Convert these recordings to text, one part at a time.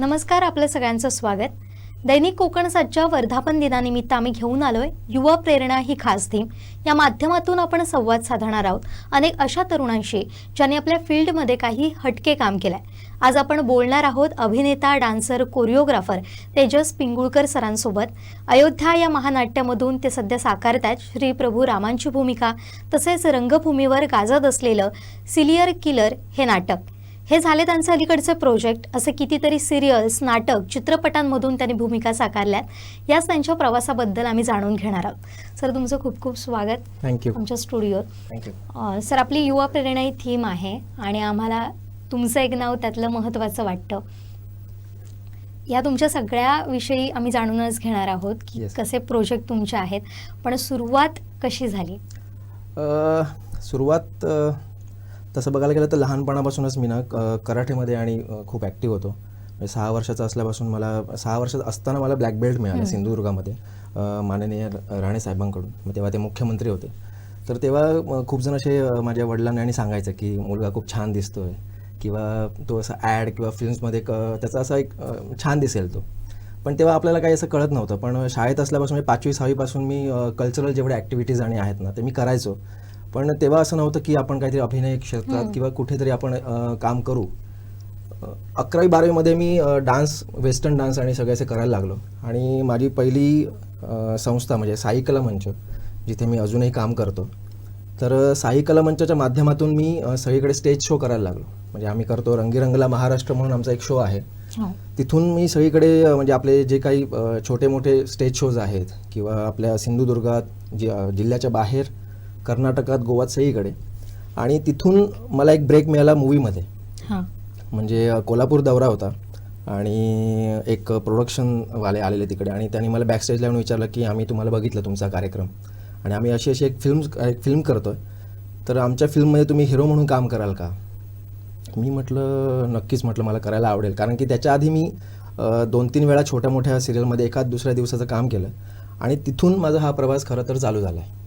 नमस्कार आपलं सगळ्यांचं स्वागत. दैनिक कोकण सज्जा वर्धापन दिनानिमित्त आम्ही घेऊन आलोय युवा प्रेरणा ही खास थीम. या माध्यमातून आपण संवाद साधणार आहोत अनेक अशा तरुणांशी ज्यांनी आपल्या फील्डमध्ये काही हटके काम केलंय. आज आपण बोलणार आहोत अभिनेता डान्सर कोरिओग्राफर तेजस पिंगुळकर सरांसोबत. अयोध्या या महानाट्यामधून ते सध्या साकारत आहेत श्री प्रभू रामांची भूमिका तसेच रंगभूमीवर गाजत असलेलं सिलियर किलर हे नाटक. हे झाले त्यांचे अलीकडचे प्रोजेक्ट असे कितीतरी सिरियल्स नाटक चित्रपटांमधून त्यांनी भूमिका साकारल्यात. याच त्यांच्या प्रवासाबद्दल आम्ही जाणून घेणार आहोत. सर तुमचं खूप खूप स्वागत. थँक्यू आमच्या स्टुडिओत सर आपली युवा प्रेरणा ही थीम आहे आणि आम्हाला तुमचं एक नाव त्यातलं महत्त्वाचं वाटतं. या तुमच्या सगळ्या विषयी आम्ही जाणूनच घेणार आहोत की Yes. कसे प्रोजेक्ट तुमचे आहेत. पण सुरुवात कशी झाली? सुरुवात तसं बघायला गेलं तर लहानपणापासूनच मी ना क- कराटेमध्ये आणि खूप ॲक्टिव्ह होतो. म्हणजे सहा वर्षाचा असल्यापासून मला सहा वर्षात असताना मला ब्लॅक बेल्ट मिळाला. सिंधुदुर्गामध्ये माननीय राणे साहेबांकडून. मग तेव्हा ते मुख्यमंत्री होते. तर तेव्हा खूप जण असे माझ्या वडिलांनी आणि सांगायचं की मुलगा खूप छान दिसतोय. किंवा तो असा ॲड किंवा फिल्म्समध्ये क त्याचा असा एक छान दिसेल तो. पण तेव्हा आपल्याला काही असं कळत नव्हतं. पण शाळेत असल्यापासून म्हणजे पाचवी सहावीपासून मी कल्चरल जेवढे ॲक्टिव्हिटीज आणि आहेत ना ते मी करायचो. पण तेव्हा असं नव्हतं की आपण काहीतरी अभिनय क्षेत्रात. किंवा कुठेतरी आपण काम करू. अकरावी बारावीमध्ये मी डान्स वेस्टर्न डान्स आणि सगळे असे करायला लागलो. आणि माझी पहिली संस्था म्हणजे साई कला मंच जिथे मी अजूनही काम करतो. तर साई कला मंचाच्या माध्यमातून मी सगळीकडे स्टेज शो करायला लागलो. म्हणजे आम्ही करतो रंगीरंगला महाराष्ट्र म्हणून आमचा एक शो आहे. हो. तिथून मी सगळीकडे म्हणजे आपले जे काही छोटे मोठे स्टेज शोज आहेत किंवा आपल्या सिंधुदुर्गात जि जिल्ह्याच्या बाहेर कर्नाटकात गोवात सगळीकडे. आणि तिथून मला एक ब्रेक मिळाला मूवीमध्ये हां. म्हणजे कोल्हापूर दौरा होता. आणि एक प्रोडक्शनवाले आलेले तिकडे. आणि त्यांनी मला बॅकस्टेजला येऊन विचारलं की आम्ही तुम्हाला बघितलं तुमचा कार्यक्रम. आणि आम्ही अशी अशी एक फिल्म एक फिल्म करतो आहे तर आमच्या फिल्ममध्ये तुम्ही हिरो म्हणून काम कराल का? मी म्हटलं नक्कीच म्हटलं मला करायला आवडेल. कारण की त्याच्या आधी मी दोन तीन वेळा छोट्या मोठ्या सिरियलमध्ये एखाद दुसऱ्या दिवसाचं काम केलं. आणि तिथून माझा हा प्रवास खरं तर चालू झाला आहे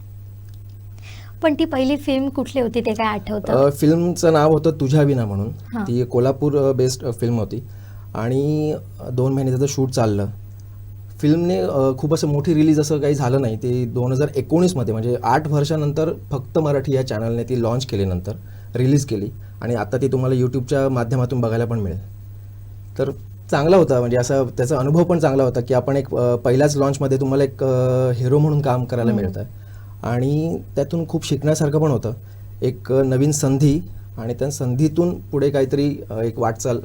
पण ती पहिली फिल्म कुठली होती ते काय आठवतं? फिल्मचं नाव होतं तुझ्या विना म्हणून. हां. ती Kolhapur uh, based uh, film होती. आणि अ, दोन महिने त्याचं शूट चाललं. फिल्मने अ, खूप असं मोठी रिलीज असं काही झालं नाही. ते दोन हजार एकोणीसमध्ये म्हणजे आठ वर्षानंतर फक्त मराठी या चॅनलने ती लॉन्च केली नंतर रिलीज केली. आणि आता ती तुम्हाला यूट्यूबच्या माध्यमातून बघायला पण मिळेल. तर चांगला होता म्हणजे असा त्याचा अनुभव पण चांगला होता की आपण एक अ, पहिल्याच लॉन्चमध्ये तुम्हाला एक हिरो म्हणून काम करायला. मिळतं आणि त्यातून खूप शिकण्यासारखं पण होतं. एक नवीन संधी आणि त्या संधीतून पुढे काहीतरी एक वाटचाल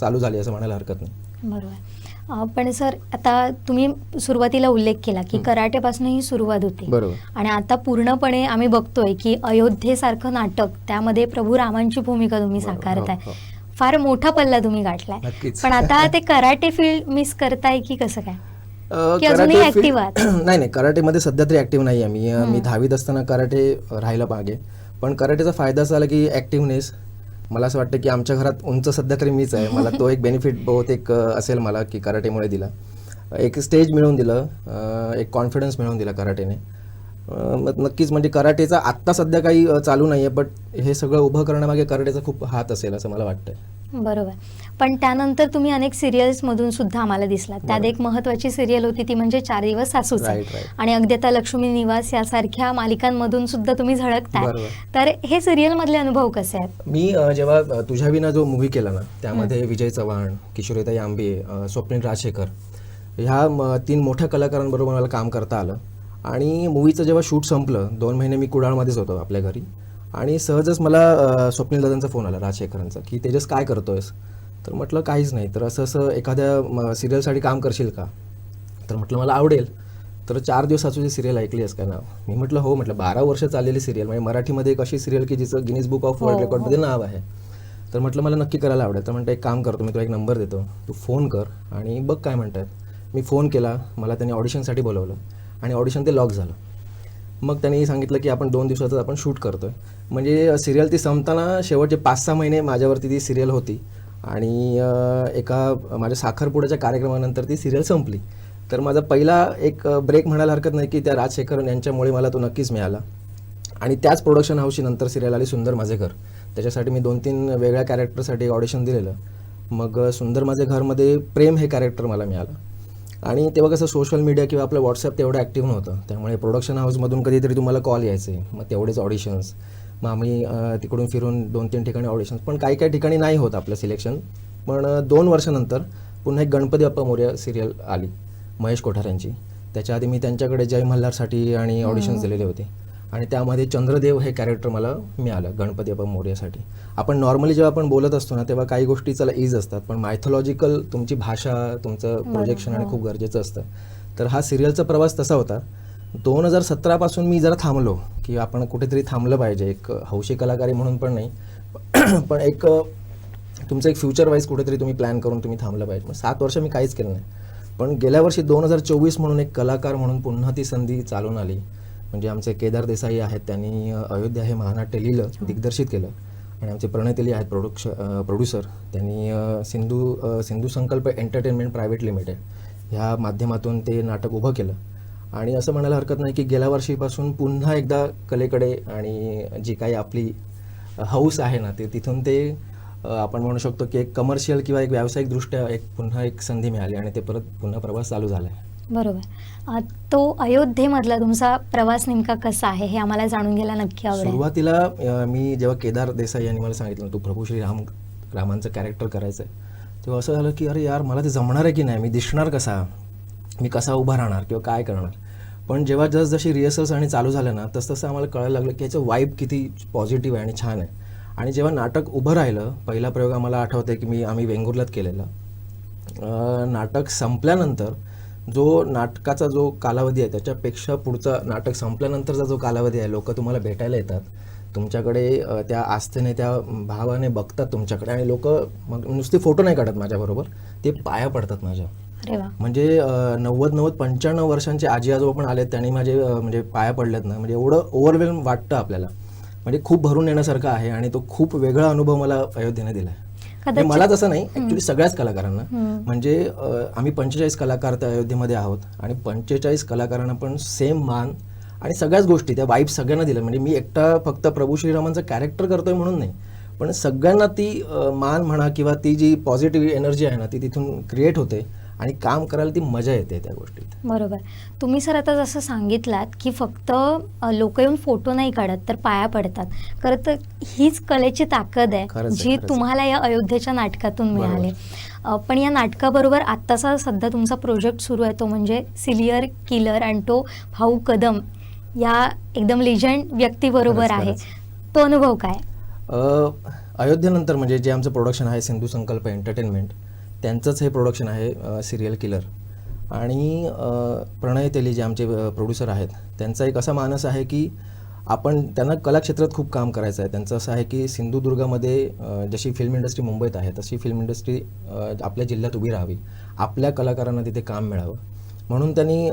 चालू झाली असं म्हणायला हरकत नाही. बरोबर. पण सर आता तुम्ही सुरुवातीला उल्लेख केला की हं. कराटेपासून ही सुरुवात होती. बरोबर. आणि आता पूर्णपणे आम्ही बघतोय की अयोध्येसारखं नाटक त्यामध्ये प्रभू रामांची भूमिका तुम्ही. साकारत हो, आहे हो. फार मोठा पल्ला तुम्ही गाठलाय. पण आता ते कराटे फील्ड मिस करताय की कसं काय? कराटे? नाही नाही कराटेमध्ये सध्या तरी ॲक्टिव्ह नाही आहे मी मी. दहावीत असताना कराटे राहिला मागे. पण कराटेचा फायदा असा आला की ॲक्टिव्हनेस मला असं वाटतं की आमच्या घरात उंच सध्या तरी मीच आहे. मला तो एक बेनिफिट बहुतेक असेल मला की कराटेमुळे दिला. एक स्टेज मिळवून दिलं. एक कॉन्फिडन्स मिळवून दिला कराटेने. नक्कीच म्हणजे कराटेचा आत्ता सध्या काही चालू नाही आहे बट हे सगळं उभं करण्यामागे कराटेचा खूप हात असेल असं मला वाटतंय. बरोबर. पण त्यानंतर तुम्ही अनेक सिरियल्स मधून सुद्धा आम्हाला दिसला त्यात. एक महत्वाची सिरियल होती ती म्हणजे चार दिवस सासूचे. आणि अगदी आता लक्ष्मी निवास यासारख्या मालिकांमधून सुद्धा तुम्ही झळकताय. तर हे सिरियल मधले अनुभव कसे आहेत? मी जेव्हा तुझ्या विना जो मूवी केला ना त्यामध्ये विजय चव्हाण किशोरीताई आंबे स्वप्नील राजशेखर ह्या तीन मोठ्या कलाकारांबरोबर मला काम करता आलं. आणि मूवीचं जेव्हा शूट संपलं दोन महिने मी कुडाळमध्येच होतो आपल्या घरी. आणि सहजच मला स्वप्नील दादांचा फोन आला राजशेखरांचा की तेजस काय करतोयस? तर म्हटलं काहीच नाही. तर असं असं एखाद्या सिरियलसाठी काम करशील का? तर म्हटलं मला आवडेल. तर चार दिवसाची सिरियल ऐकली आहेस का नाव? मी म्हटलं हो म्हटलं बारा वर्ष चाललेली सिरियल म्हणजे मराठीमध्ये एक अशी सिरियल की जिचं गिनीज बुक ऑफ वर्ल्ड रेकॉर्डमध्ये नाव आहे. तर म्हटलं मला नक्की करायला आवडेल. तर म्हणतं एक काम करतो मी तुला एक नंबर देतो. तू फोन कर आणि बघ काय म्हणतात मी फोन केला मला त्यांनी ऑडिशनसाठी बोलवलं. आणि ऑडिशन ते लॉक झालं. मग त्यांनी सांगितलं की आपण दोन दिवसाचं आपण शूट करतोय. म्हणजे सिरियल ती संपताना शेवटचे पाच सहा महिने माझ्यावरती ती सिरियल होती. आणि एका माझ्या साखरपुड्याच्या कार्यक्रमानंतर ती सिरियल संपली. तर माझा पहिला एक ब्रेक म्हणायला हरकत नाही की त्या राजशेखरन यांच्यामुळे मला तो नक्कीच मिळाला. आणि त्याच प्रोडक्शन हाऊसची नंतर सिरियल आली सुंदर माझे घर त्याच्यासाठी मी दोन तीन वेगळ्या कॅरेक्टरसाठी ऑडिशन दिलेलं. मग सुंदर माझ्या घरमध्ये प्रेम हे कॅरेक्टर मला मिळालं. आणि तेव्हा कसं सोशल मीडिया किंवा आपलं व्हॉट्सअप तेवढं ॲक्टिव्ह नव्हतं. त्यामुळे प्रोडक्शन हाऊसमधून कधीतरी तुम्हाला कॉल यायचे. मग तेवढेच ऑडिशन्स मग आम्ही तिकडून फिरून दोन तीन ठिकाणी ऑडिशन्स पण काही काही ठिकाणी नाही होत आपलं सिलेक्शन पण दोन वर्षानंतर पुन्हा एक गणपती बाप्पा मोर्या सिरियल आली महेश कोठार यांची त्याच्या आधी मी त्यांच्याकडे जय मल्हारसाठी आणि ऑडिशन्स दिलेले होते. आणि त्यामध्ये चंद्रदेव हे कॅरेक्टर मला मिळालं गणपती बाप्पा मोर्यासाठी. आपण नॉर्मली जेव्हा आपण बोलत असतो ना तेव्हा काही गोष्टी चला इज असतात पण मायथॉलॉजिकल तुमची भाषा तुमचं प्रोजेक्शन आणि खूप गरजेचं असतं. तर हा सिरियलचा प्रवास तसा होता. दोन हजार सतरापासून मी जरा थांबलो की आपण कुठेतरी थांबलं पाहिजे. एक हौशी कलाकारी म्हणून पण नाही पण एक तुमचं एक फ्युचर वाईज कुठेतरी तुम्ही प्लॅन करून तुम्ही थांबलं पाहिजे. मग सात वर्ष मी काहीच केलं नाही. पण गेल्या वर्षी दोन हजार चोवीस म्हणून एक कलाकार म्हणून पुन्हा ती संधी चालून आली. म्हणजे आमचे केदार देसाई आहेत त्यांनी अयोध्या हे महानाट्य लिहिलं दिग्दर्शित केलं. आणि आमचे प्रणय तेली आहेत प्रोडक्श प्रोड्युसर त्यांनी सिंधू सिंधू संकल्प एंटरटेनमेंट प्रायव्हेट लिमिटेड ह्या माध्यमातून ते नाटक उभं केलं. आणि असं म्हणायला हरकत नाही की गेल्या वर्षीपासून पुन्हा एकदा कलेकडे आणि जी काही आपली हाऊस आहे ना ते तिथून ते आपण म्हणू शकतो की एक कमर्शियल किंवा एक व्यावसायिकदृष्ट्या एक पुन्हा एक संधी मिळाली आणि ते परत पुन्हा प्रवास चालू झाला आहे बरोबर. तो अयोध्येमधला तुमचा प्रवास नेमका कसा आहे हे आम्हाला जाणून घ्यायला नक्की आवडेल. सुरुवातीला मी जेव्हा केदार देसाई यांनी मला सांगितलं तू प्रभू श्री राम रामांचं कॅरेक्टर करायचं आहे तेव्हा असं झालं की अरे यार मला ते जमणार आहे की नाही? मी दिसणार कसा? मी कसा उभा राहणार किंवा काय करणार? पण जेव्हा जसजशी रिहर्सल्स आणि चालू झालं ना तसं तसं आम्हाला कळायला लागलं की याचं वाईब किती पॉझिटिव्ह आहे आणि छान आहे. आणि जेव्हा नाटक उभं राहिलं पहिला प्रयोग आम्हाला आठवतं की मी आम्ही वेंगुर्ल्यात केलेला. नाटक संपल्यानंतर जो नाटकाचा जो कालावधी आहे त्याच्यापेक्षा पुढचा नाटक संपल्यानंतरचा जो कालावधी आहे लोक तुम्हाला भेटायला येतात. तुमच्याकडे त्या आस्थेने त्या भावाने बघतात तुमच्याकडे आणि लोक मग नुसते फोटो नाही काढत माझ्याबरोबर ते पाया पडतात माझ्या. म्हणजे नव्वद नव्वद पंच्याण्णव वर्षांचे आजी आजोबा पण आलेत त्यांनी माझे म्हणजे पाया पडलेत ना. म्हणजे एवढं ओव्हरवेल्म वाटतं आपल्याला. म्हणजे खूप भरून येण्यासारखं आहे आणि तो खूप वेगळा अनुभव मला अयोध्येने दिला आहे मला तसं नाही ऍक्च्युली सगळ्याच कलाकारांना. म्हणजे आम्ही पंचेचाळीस कलाकार त्या अयोध्येमध्ये आहोत आणि पंचेचाळीस कलाकारांना पण सेम मान आणि सगळ्याच गोष्टी त्या वाईब सगळ्यांना दिल्या. म्हणजे मी एकटा फक्त प्रभू श्रीरामांचं कॅरेक्टर करतोय म्हणून नाही पण सगळ्यांना ती मान म्हणा किंवा ती जी पॉझिटिव्ह एनर्जी आहे ना ती तिथून क्रिएट होते. आणि काम करायला ती मजा येते त्या गोष्टीत बरोबर तुम्ही सर आता जसं सांगितलात की फक्त लोक येऊन फोटो नाही काढत तर पाया पडतात खरं तर हीच कलेची ताकद आहे जी. तुम्हाला या अयोध्येच्या नाटकातून. मिळाली पण या नाटकाबरोबर आत्ताचा सध्या तुमचा प्रोजेक्ट सुरू आहे तो म्हणजे सिलियर किलर आणि तो भाऊ कदम या एकदम लिजंड व्यक्तीबरोबर आहे. तो अनुभव काय अयोध्येनंतर म्हणजे जे आमचं प्रोडक्शन आहे सिंधू संकल्प एंटरटेनमेंट त्यांचंच हे प्रोडक्शन आहे सिरियल किलर आणि प्रणय तेली जे आमचे प्रोड्युसर आहेत त्यांचा एक असा मानस आहे की आपण त्यांना कलाक्षेत्रात खूप काम करायचं आहे. त्यांचं असं आहे की सिंधुदुर्गामध्ये जशी फिल्म इंडस्ट्री मुंबईत आहे तशी फिल्म इंडस्ट्री आपल्या जिल्ह्यात उभी राहावी. आपल्या कलाकारांना तिथे काम मिळावं. म्हणून त्यांनी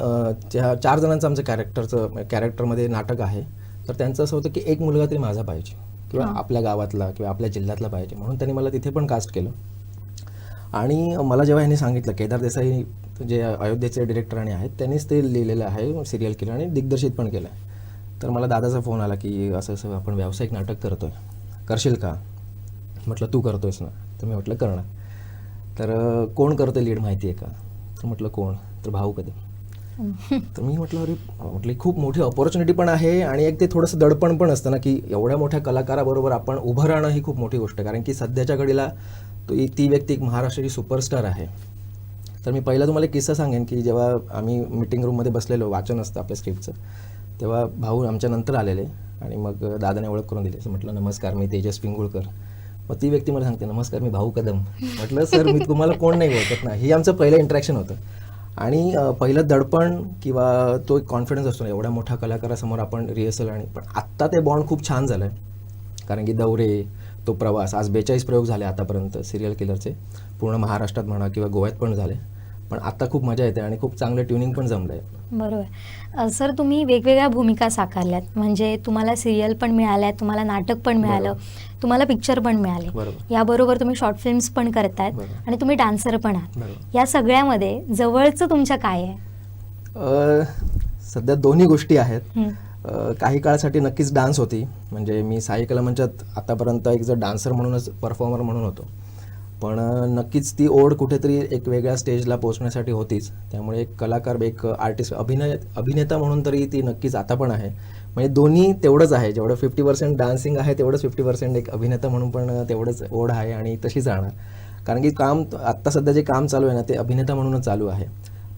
चार जणांचं आमचं कॅरेक्टरचं कॅरेक्टरमध्ये नाटक आहे. तर त्यांचं असं होतं की एक मुलगा तरी माझा पाहिजे. किंवा आपल्या गावातला किंवा आपल्या जिल्ह्यातला पाहिजे. म्हणून त्यांनी मला तिथे पण कास्ट केलं. आणि मला जेव्हा यांनी सांगितलं केदार देसाई जे अयोध्येचे डिरेक्टर आणि आहेत त्यांनीच ते लिहिलेलं आहे सिरियल केलं आणि दिग्दर्शित पण केलं आहे. तर मला दादाचा फोन आला की असं असं आपण व्यावसायिक नाटक करतोय. करशील का? म्हटलं तू करतोयस ना. तर मी म्हटलं करणार. तर कोण करतं लीड माहिती आहे का? तर म्हटलं कोण? तर भाऊ कधी? तर मी म्हटलं अरे म्हटलं खूप मोठी ऑपॉर्च्युनिटी पण आहे आणि एक ते थोडंसं दडपण पण असतं ना की एवढ्या मोठ्या कलाकाराबरोबर आपण उभं राहणं ही खूप मोठी गोष्ट आहे. कारण की सध्याच्या घडीला तो ती व्यक्ती एक महाराष्ट्राची सुपरस्टार आहे. तर मी पहिला तुम्हाला एक किस्सा सांगेन की जेव्हा आम्ही मिटिंग रूममध्ये बसलेलो वाचन असतं आपल्या स्क्रिप्टचं तेव्हा भाऊ आमच्या नंतर आलेले आणि मग दादाने ओळख करून दिली. असं म्हटलं नमस्कार मी तेजस पिंगुळकर. मग ती व्यक्ती मला सांगते नमस्कार मी भाऊ कदम. म्हटलं सर मी तुम्हाला कोण नाही ओळखत ना. ही आमचं पहिलं इंटरॅक्शन होतं. आणि पहिलं दडपण किंवा तो एक कॉन्फिडन्स असतो ना एवढ्या मोठ्या कलाकारासमोर आपण रिहर्सल आणि पण आत्ता ते बॉन्ड खूप छान झालं आहे कारण की दौरे तो प्रवास आज बेचाळीस प्रयोग झाले आतापर्यंत सिरियल किलरचे पूर्ण महाराष्ट्रात म्हणा किंवा गोव्यात पण झाले. पण आत्ता खूप मजा येते आणि खूप चांगलं ट्युनिंग पण जमलं आहे बरोबर सर तुम्ही वेगवेगळ्या भूमिका साकारल्यात. म्हणजे तुम्हाला सिरियल पण मिळाल्या तुम्हाला नाटक पण मिळालं तुम्हाला पिक्चर पण मिळाले. बरोबर. याबरोबर तुम्ही शॉर्ट फिल्म्स पण करतायत बरोबर. आणि तुम्ही डान्सर पण आहात. बरोबर. या सगळ्यामध्ये जवळचं तुमच्या काय आहे? अ, सध्या दोन्ही गोष्टी आहेत. हं. काही काळासाठी नक्कीच डान्स होती. म्हणजे मी साई कला मंचात आतापर्यंत एक जर डान्सर म्हणूनच परफॉर्मर म्हणून होतो. पण नक्कीच ती ओढ कुठेतरी एक वेगळ्या स्टेजला पोहोचण्यासाठी होतीच. त्यामुळे एक कलाकार एक आर्टिस्ट अभिनय अभिनेता म्हणून तरी ती नक्कीच आता पण आहे. म्हणजे दोन्ही तेवढंच आहे. जेवढं फिफ्टी पर्सेंट डान्सिंग आहे तेवढंच फिफ्टी पर्सेंट एक अभिनेता म्हणून पण तेवढंच ओढ आहे आणि तशीच राहणार कारण की काम आत्ता सध्या जे काम चालू आहे ना ते अभिनेता म्हणूनच चालू आहे.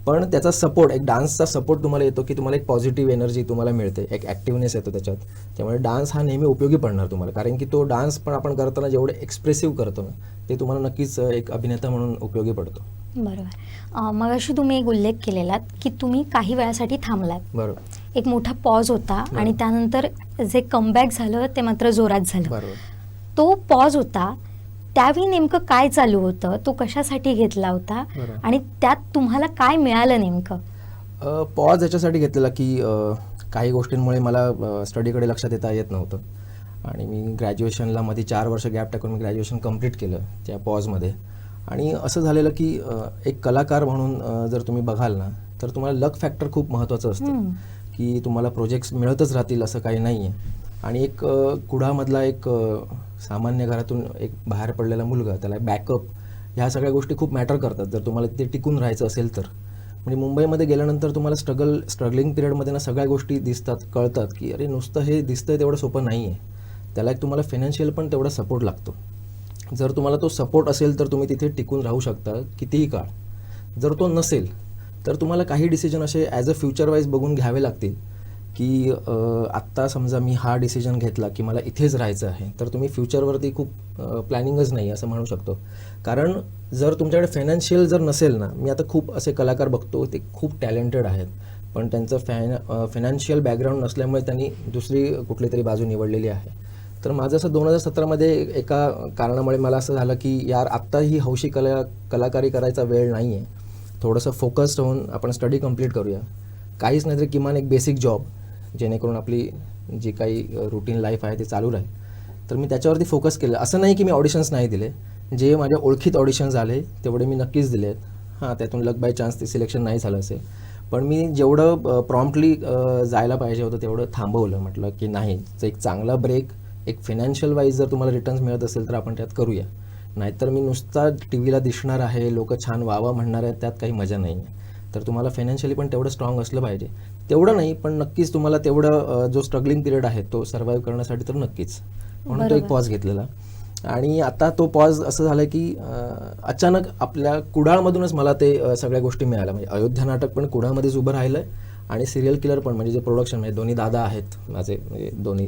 पण त्याचा सपोर्ट एक डान्सचा सपोर्ट तुम्हाला येतो की तुम्हाला एक पॉझिटिव्ह एनर्जी तुम्हाला मिळते एक ॲक्टिव्हनेस येतो त्याच्यात. त्यामुळे डान्स हा नेहमी उपयोगी पडणार तुम्हाला. कारण की तो डान्स पण आपण करताना जेवढे एक्सप्रेसिव्ह करतो ना ते तुम्हाला नक्कीच एक अभिनेता म्हणून उपयोगी पडतो. बरोबर. मग अशी तुम्ही एक उल्लेख केलेलात की तुम्ही काही वेळासाठी थांबलात. बरोबर. एक मोठा पॉज होता आणि त्यानंतर जे कमबॅक झालं ते मात्र जोरात झालं. बरोबर. तो पॉज होता त्यावेळी नेमकं काय चालू होतं? तो कशासाठी घेतला होता. आणि त्यात तुम्हाला काय मिळालं नेमकं? पॉज याच्यासाठी घेतलेला की काही गोष्टींमुळे मला स्टडीकडे लक्षात येता येत नव्हतं. आणि मी ग्रॅज्युएशनला मध्ये चार वर्ष गॅप टाकून मी ग्रॅज्युएशन कंप्लीट केलं त्या पॉजमध्ये आणि असं झालेलं की एक कलाकार म्हणून जर तुम्ही बघाल ना तर तुम्हाला लक फॅक्टर खूप महत्त्वाचं असतं. की तुम्हाला प्रोजेक्ट्स मिळतच राहतील असं काही नाही आहे आणि एक कुडामधला एक सामान्य घरातून एक बाहेर पडलेला मुलगा त्याला बॅकअप ह्या सगळ्या गोष्टी खूप मॅटर करतात. जर तुम्हाला ते टिकून राहायचं असेल तर. म्हणजे मुंबईमध्ये गेल्यानंतर तुम्हाला स्ट्रगल स्ट्रगलिंग पिरियडमध्ये ना सगळ्या गोष्टी दिसतात कळतात की अरे नुसतं हे दिसतंय तेवढं सोपं नाही आहे त्याला एक तुम्हाला फायनान्शियल पण तेवढा सपोर्ट लागतो. जर तुम्हाला तो सपोर्ट असेल तर तुम्ही तिथे टिकून राहू शकता कितीही काळ. जर तो नसेल तर तुम्हाला काही डिसिजन असे ॲज अ फ्युचर वाईज बघून घ्यावे लागतील. की आत्ता समजा मी हा डिसिजन घेतला की मला इथेच राहायचं आहे तर तुम्ही फ्युचरवरती खूप प्लॅनिंगच नाही असं म्हणू शकतो. कारण जर तुमच्याकडे फायनान्शियल जर नसेल ना मी आता खूप असे कलाकार बघतो ते खूप टॅलेंटेड आहेत पण त्यांचं फॅन फायनान्शियल बॅकग्राऊंड नसल्यामुळे त्यांनी दुसरी कुठली तरी बाजू निवडलेली आहे. तर माझं असं दोन हजार सतरामध्ये एका कारणामुळे मला असं झालं की यार आत्ता ही हौशी कला कलाकारी करायचा वेळ नाही आहे थोडंसं फोकस्ड होऊन आपण स्टडी कंप्लीट करूया. काहीच नाही तर किमान एक बेसिक जॉब जेणेकरून आपली जी काही रुटीन लाईफ आहे ते चालू राहील. तर मी त्याच्यावरती फोकस केलं. असं नाही की मी ऑडिशन्स नाही दिले. जे माझ्या ओळखीत ऑडिशन्स आले तेवढे मी नक्कीच दिले आहेत हां त्यातून लक बाय चान्स ते सिलेक्शन नाही झालं असेल. पण मी जेवढं प्रॉम्प्टली जायला पाहिजे होतं तेवढं थांबवलं. म्हटलं की नाही तर एक चांगला ब्रेक एक फिनान्शियल वाईज जर तुम्हाला रिटर्न्स मिळत असेल तर आपण त्यात करूया. नाहीतर मी नुसता टी व्हीला दिसणार आहे लोक छान वावा म्हणणार आहेत त्यात काही मजा नाही आहे तर तुम्हाला फायनान्शियली पण तेवढं स्ट्रॉंग असलं पाहिजे. तेवढं नाही पण नक्कीच तुम्हाला तेवढं जो स्ट्रगलिंग पिरियड आहे तो सर्व्हाइव्ह करण्यासाठी तर नक्कीच. म्हणून तो एक. पॉज घेतलेला. आणि आता तो पॉज असं झालं की अचानक आपल्या कुडाळमधूनच मला ते सगळ्या गोष्टी मिळाल्या. म्हणजे अयोध्या नाटक पण कुडाळमध्येच उभं राहिलं आणि सिरियल किलर पण म्हणजे जे प्रोडक्शन म्हणजे दोन्ही दादा आहेत माझे म्हणजे दोन्ही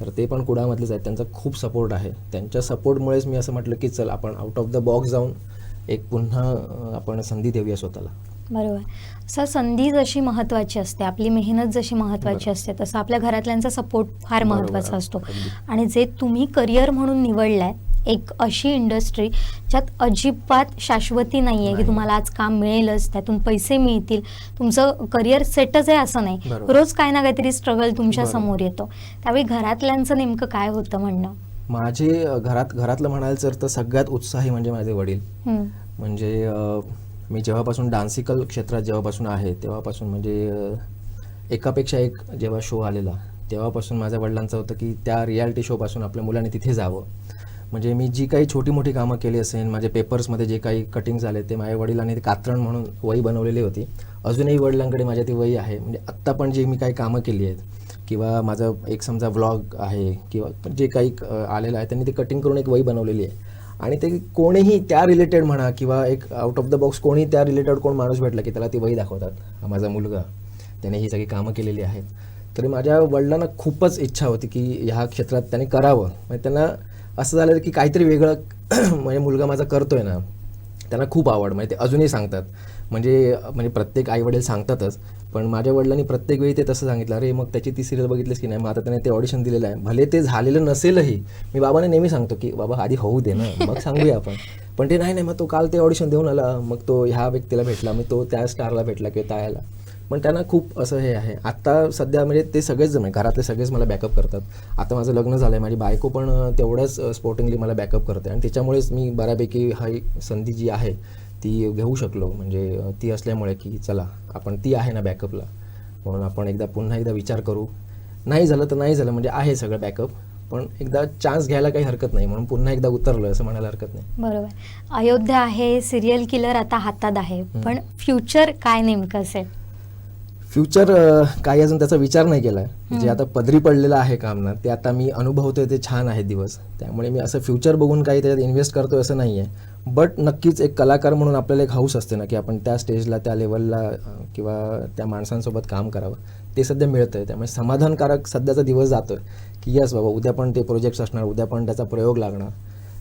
तर ते पण कुडामधलेच आहेत. त्यांचा खूप सपोर्ट आहे. त्यांच्या सपोर्टमुळेच मी असं म्हटलं की चल आपण आउट ऑफ द बॉक्स जाऊन एक पुन्हा आपण संधी देऊया स्वतःला. बरोबर सर संधी जशी महत्त्वाची असते आपली मेहनत जशी महत्त्वाची. असते तसं आपल्या घरातल्यांचा सपोर्ट फार महत्त्वाचा असतो. आणि जे तुम्ही करिअर म्हणून निवडलाय एक अशी इंडस्ट्री ज्यात अजिबात शाश्वती नाही आहे की. तुम्हाला आज काम मिळेलच त्यातून पैसे मिळतील तुमचं करिअर सेटच आहे असं नाही. रोज काही ना काहीतरी स्ट्रगल तुमच्या. समोर येतो त्यावेळी घरातल्यांचं नेमकं काय होतं म्हणणं माझे घरात घरातलं म्हणायचं तर सगळ्यात उत्साही म्हणजे माझे वडील. म्हणजे मी जेव्हापासून डान्सिकल क्षेत्रात जेव्हापासून आहे तेव्हापासून म्हणजे एकापेक्षा एक जेव्हा शो आलेला तेव्हापासून माझ्या वडिलांचं होतं की त्या रियालिटी शोपासून आपल्या मुलाने तिथे जावं. म्हणजे मी जी काही छोटी मोठी कामं केली असेल माझे पेपर्समध्ये जे काही कटिंग झाले ते माझ्या वडिलांनी ते कात्रण म्हणून वही बनवलेली होती. अजूनही वडिलांकडे माझ्या ती वही आहे. म्हणजे आत्ता पण जे मी काही कामं केली आहेत किंवा माझं एक समजा व्लॉग आहे किंवा जे काही आलेलं आहे त्यांनी ते कटिंग करून एक वही बनवलेली आहे. आणि ते कोणीही त्या रिलेटेड म्हणा किंवा एक आउट ऑफ द बॉक्स कोणी त्या रिलेटेड कोण माणूस भेटला की त्याला ती वही दाखवतात. माझा मुलगा. त्याने ही सगळी कामं केलेली आहेत. तरी माझ्या वडिलांना खूपच इच्छा होती की ह्या क्षेत्रात त्याने करावं. म्हणजे त्यांना असं झालं की काहीतरी वेगळं म्हणजे मुलगा माझा करतोय ना. त्यांना खूप आवड म्हणजे ते अजूनही सांगतात. म्हणजे म्हणजे प्रत्येक आईवडील सांगतातच पण माझ्या वडिलांनी प्रत्येक वेळी ते तसं सांगितलं अरे मग त्याची ती सिरियल बघितलीस की नाही? मग आता त्याने ते ऑडिशन दिलेलं आहे. भले ते झालेलं नसेलही. मी बाबाने नेहमी सांगतो की बाबा आधी होऊ दे ना मग सांगूया आपण. पण ते नाही नाही मग तो काल ते ऑडिशन देऊन आला. मग तो ह्या व्यक्तीला भेटला मग तो त्या स्टारला भेटला किंवा त्याला. पण त्यांना खूप असं हे आहे. आत्ता सध्या म्हणजे ते सगळेच जण घरातले सगळेच मला बॅकअप करतात. आता माझं लग्न झालं आहे माझी बायको पण तेवढंच स्पोर्टिंगली मला बॅकअप करते. आणि त्याच्यामुळेच मी बऱ्यापैकी हा संधी जी आहे ती घेऊ शकलो. म्हणजे ती असल्यामुळे की चला आपण ती आहे ना बॅकअपला म्हणून आपण एकदा पुन्हा एकदा विचार करू. नाही झालं तर नाही झालं. म्हणजे आहे सगळं बॅकअप पण एकदा चान्स घ्यायला काही हरकत नाही. म्हणून पुन्हा एकदा उतरलं असं म्हणायला हरकत नाही. बरोबर. अयोध्या आहे. सिरियल किलर आता हातात आहे. पण फ्युचर काय नेमकं असेल? फ्युचर काही अजून त्याचा विचार नाही केला जे आता पदरी पडलेलं आहे काम ना ते आता मी अनुभवतोय ते छान आहे दिवस. त्यामुळे मी असं फ्युचर बघून काही त्याच्यात इन्व्हेस्ट करतोय असं नाही आहे बट नक्कीच एक कलाकार म्हणून आपल्याला एक हाऊस असते ना की आपण त्या स्टेजला त्या लेवलला किंवा त्या माणसांसोबत काम करावं. ते सध्या मिळतं आहे त्यामुळे समाधानकारक सध्याचा दिवस जातोय. की यस बाबा उद्या पण ते प्रोजेक्ट्स असणार उद्या पण त्याचा प्रयोग लागणार.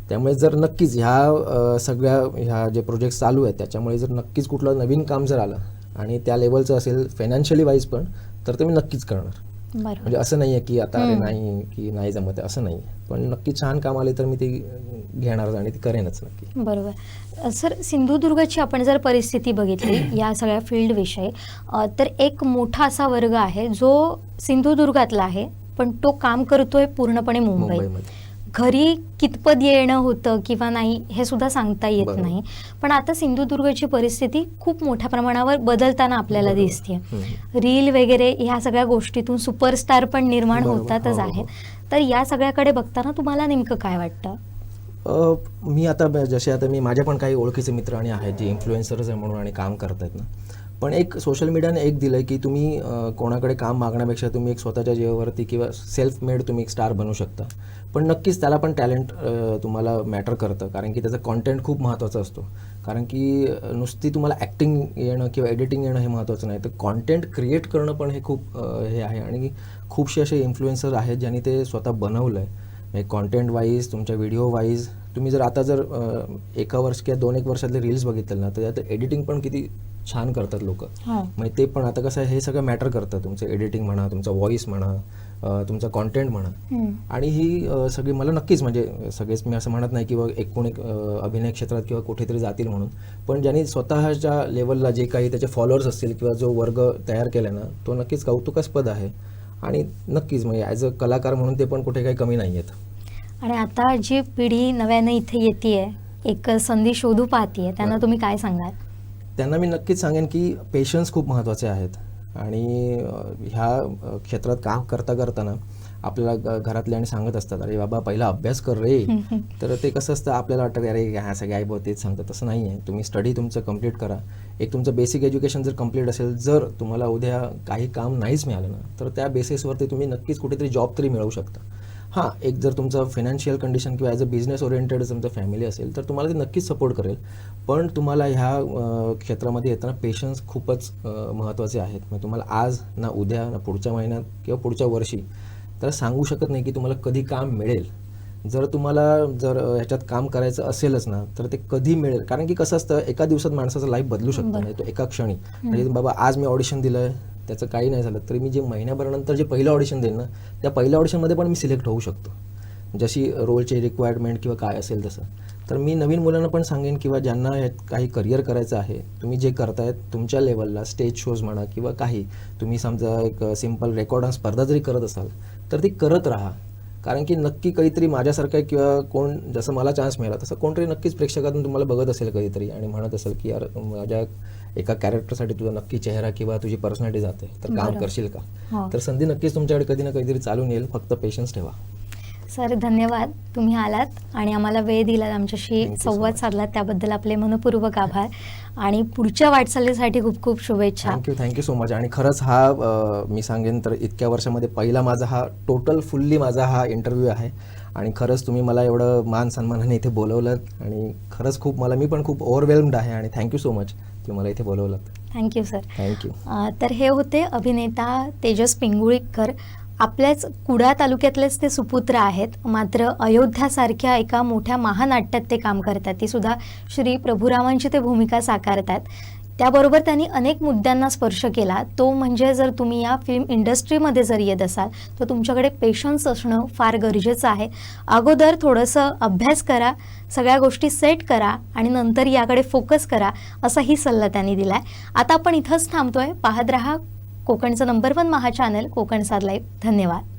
त्यामुळे जर नक्कीच ह्या सगळ्या ह्या जे प्रोजेक्ट चालू आहेत त्याच्यामुळे जर नक्कीच कुठलं नवीन काम जर आलं आणि त्या लेवलचं असेल फायनान्शियली वाईज पण तर ते मी नक्कीच करणार. म्हणजे असं नाही आहे की आता अरे नाही की नाही जमत आहे असं नाही पण नक्की छान काम आले तर मी ते घेणारच आणि ते करेनच नक्की. बरोबर. सर सिंधुदुर्गची आपण जर परिस्थिती बघितली या सगळ्या फील्डविषयी अ, तर एक मोठा असा वर्ग आहे जो सिंधुदुर्गातला आहे पण तो काम करतोय पूर्णपणे मुंबईत. मुंबईमध्ये. घरी कितपत येणं होतं किंवा नाही हे सुद्धा सांगता येत. नाही पण आता सिंधुदुर्गची परिस्थिती खूप मोठ्या प्रमाणावर बदलताना आपल्याला. दिसते. रील वगैरे ह्या सगळ्या गोष्टीतून सुपरस्टार पण निर्माण. होतातच हो, हो. आहेत तर या सगळ्याकडे बघताना तुम्हाला नेमकं काय वाटतं मी आता जसे आता मी माझ्या पण काही ओळखीचे मित्र आणि आहेत जे इन्फ्लुएन्सर्स म्हणून आणि काम करत आहेत ना पण एक सोशल मीडियाने एक दिलं आहे की तुम्ही कोणाकडे काम मागण्यापेक्षा तुम्ही एक स्वतःच्या जीवावरती किंवा सेल्फ मेड तुम्ही एक स्टार बनू शकता. पण नक्कीच त्याला पण टॅलेंट तुम्हाला मॅटर करतं. कारण की त्याचा कॉन्टेंट खूप महत्त्वाचा असतो. कारण की नुसती तुम्हाला ॲक्टिंग येणं किंवा एडिटिंग येणं हे महत्त्वाचं नाही. तर कॉन्टेंट क्रिएट करणं पण हे खूप हे आहे. आणि खूपसे असे इन्फ्लुएन्सर आहेत ज्यांनी ते स्वतः बनवलं आहे म्हणजे कॉन्टेंट वाईज तुमच्या व्हिडिओ वाईज तुम्ही जर आता जर एका वर्ष किंवा दोन एक वर्षातले रील्स बघितले ना तर त्यात एडिटिंग पण किती छान करतात लोक. हो. म्हणजे ते पण आता कसं आहे हे सगळं मॅटर करतं. तुमचं एडिटिंग म्हणा तुमचा व्हॉइस म्हणा तुमचा कॉन्टेंट म्हणा. आणि ही सगळी मला नक्कीच म्हणजे सगळेच मी असं म्हणत नाही की बा एकूण एक अभिनय क्षेत्रात किंवा कुठेतरी जातील म्हणून. पण ज्यांनी स्वतःच्या लेवलला जे काही त्याचे फॉलोअर्स असतील किंवा जो वर्ग तयार केला ना तो नक्कीच कौतुकास्पद आहे. आणि नक्कीच म्हणजे ॲज अ कलाकार म्हणून ते पण कुठे काही कमी नाही आहेत. आणि आता जी पिढी नव्यानं इथे येते एक संधी शोधू पाहतीये त्यांना. तुम्ही काय सांगाल? त्यांना मी नक्कीच सांगेन की पेशन्स खूप महत्त्वाचे आहेत. आणि ह्या क्षेत्रात काम करता करताना आपल्याला घरातल्याने सांगत असतात अरे बाबा पहिला अभ्यास कर रे. तर ते कसं असतं आपल्याला वाटतं अरे ह्या सगळ्या आई तेच सांगतात. तसं नाही आहे तुम्ही स्टडी तुमचं कंप्लीट करा. एक तुमचं बेसिक एज्युकेशन जर कंप्लीट असेल जर तुम्हाला उद्या काही काम नाहीच मिळालं ना तर त्या बेसिसवरती तुम्ही नक्कीच कुठेतरी जॉब तरी मिळवू शकता. हां एक जर तुमचं फायनान्शियल कंडिशन किंवा ॲज अ बिझनेस ओरिएंटेड तुमचं फॅमिली असेल तर तुम्हाला ते नक्कीच सपोर्ट करेल. पण तुम्हाला ह्या क्षेत्रामध्ये येताना पेशन्स खूपच महत्त्वाचे आहेत. म्हणजे तुम्हाला आज ना उद्या ना पुढच्या महिन्यात किंवा पुढच्या वर्षी तर सांगू शकत नाही की तुम्हाला कधी काम मिळेल. जर तुम्हाला जर ह्याच्यात काम करायचं असेलच ना तर ते कधी मिळेल? कारण की कसं असतं एका दिवसात माणसाचं लाईफ बदलू शकतं. नाही तो एका क्षणी. म्हणजे बाबा आज मी ऑडिशन दिलं त्याचं काही नाही झालं. तरी मी जे महिन्याभरानंतर जे पहिलं ऑडिशन देईन ना त्या पहिल्या ऑडिशनमध्ये पण मी सिलेक्ट होऊ शकतो. जशी रोलची रिक्वायरमेंट किंवा काय असेल तसं. तर मी नवीन मुलांना पण सांगेन किंवा ज्यांना काही करिअर करायचं आहे तुम्ही जे करतायत तुमच्या लेवलला स्टेज शोज म्हणा किंवा काही तुम्ही समजा एक सिंपल रेकॉर्ड स्पर्धा जरी करत असाल तर ती करत राहा. कारण की नक्की काहीतरी माझ्यासारखं किंवा कोण जसं मला चान्स मिळाला तसं कोणतरी नक्कीच प्रेक्षकातून तुम्हाला बघत असेल कधीतरी आणि म्हणत असेल की यार माझ्या एका कॅरेक्टरसाठी तुझा नक्की चेहरा किंवा तुझी पर्सनॅलिटी जाते. तर काम. करशील का? हो. तर संधी नक्कीच तुमच्याकडे कधी ना कधीतरी चालून येईल. फक्त पेशन्स ठेवा. सर धन्यवाद. तुम्ही आलात आणि आम्हाला वेळ दिलात. आमच्याशी Thank you so संवाद much. साधलात. त्याबद्दल आपले मनपूर्वक आभार. आणि पुढच्या वाटचालीसाठी खूप खूप शुभेच्छा. थँक्यू थँक्यू सो मच आणि खरंच हा अ, मी सांगेन तर इतक्या वर्षामध्ये पहिला माझा हा टोटल फुल्ली माझा हा इंटरव्ह्यू आहे. आणि खरंच तुम्ही मला एवढं मान सन्मानाने इथे बोलवलं आणि खरंच खूप मला मी पण खूप ओव्हरवेल्म्ड आहे. आणि थँक्यू सो मच तुम्ही मला इथे बोलवलं थँक्यू सर थँक्यू तर हे होते अभिनेता तेजस पिंगुळीकर. आपल्याच कुडा तालुक्यातलेच ते सुपुत्र आहेत. मात्र अयोध्यासारख्या एका मोठ्या महानाट्यात ते काम करतात. ती सुद्धा श्री प्रभुरामांची ते भूमिका साकारतात. त्याबरोबर त्यांनी अनेक मुद्द्यांना स्पर्श केला. तो म्हणजे जर तुम्ही या फिल्म इंडस्ट्रीमध्ये जर येत असाल तर तुमच्याकडे पेशन्स असणं फार गरजेचं आहे. अगोदर थोडंसं अभ्यास करा सगळ्या गोष्टी सेट करा आणि नंतर याकडे फोकस करा असाही सल्ला त्यांनी दिला आहे आता आपण इथंच थांबतोय. पाहत रहा कोकणचं नंबर वन महा चॅनल कोकण साध लाईव्ह धन्यवाद.